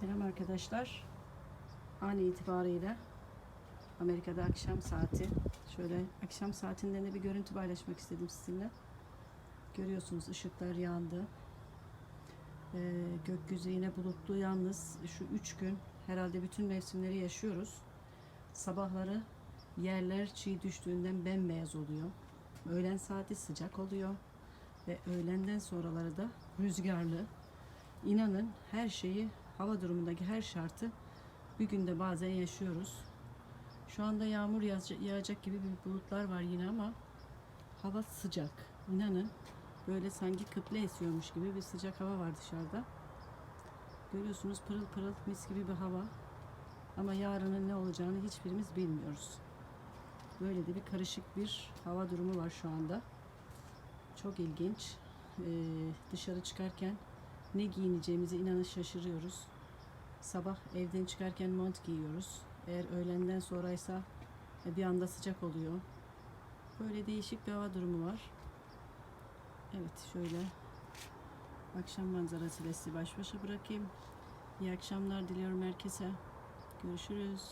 Selam arkadaşlar. An itibariyle Amerika'da akşam saati. Şöyle akşam saatinden de bir görüntü paylaşmak istedim sizinle. Görüyorsunuz ışıklar yandı. Ee, gökyüzü yine bulutlu yalnız şu üç gün herhalde bütün mevsimleri yaşıyoruz. Sabahları yerler çiğ düştüğünden bembeyaz oluyor. Öğlen saati sıcak oluyor ve öğlenden sonraları da rüzgarlı. İnanın her şeyi, hava durumundaki her şartı bir günde bazen yaşıyoruz. Şu anda yağmur yağacak, gibi bir bulutlar var yine ama hava sıcak. İnanın böyle sanki kıble esiyormuş gibi bir sıcak hava var dışarıda. Görüyorsunuz pırıl pırıl mis gibi bir hava. Ama yarının ne olacağını hiçbirimiz bilmiyoruz. Böyle de bir karışık bir hava durumu var şu anda. Çok ilginç. Ee, dışarı çıkarken ne giyineceğimizi inanın şaşırıyoruz. Sabah evden çıkarken mont giyiyoruz. Eğer öğlenden sonraysa e, bir anda sıcak oluyor. Böyle değişik bir hava durumu var. Evet şöyle akşam manzarasıyla sizi baş başa bırakayım. İyi akşamlar diliyorum herkese. Görüşürüz.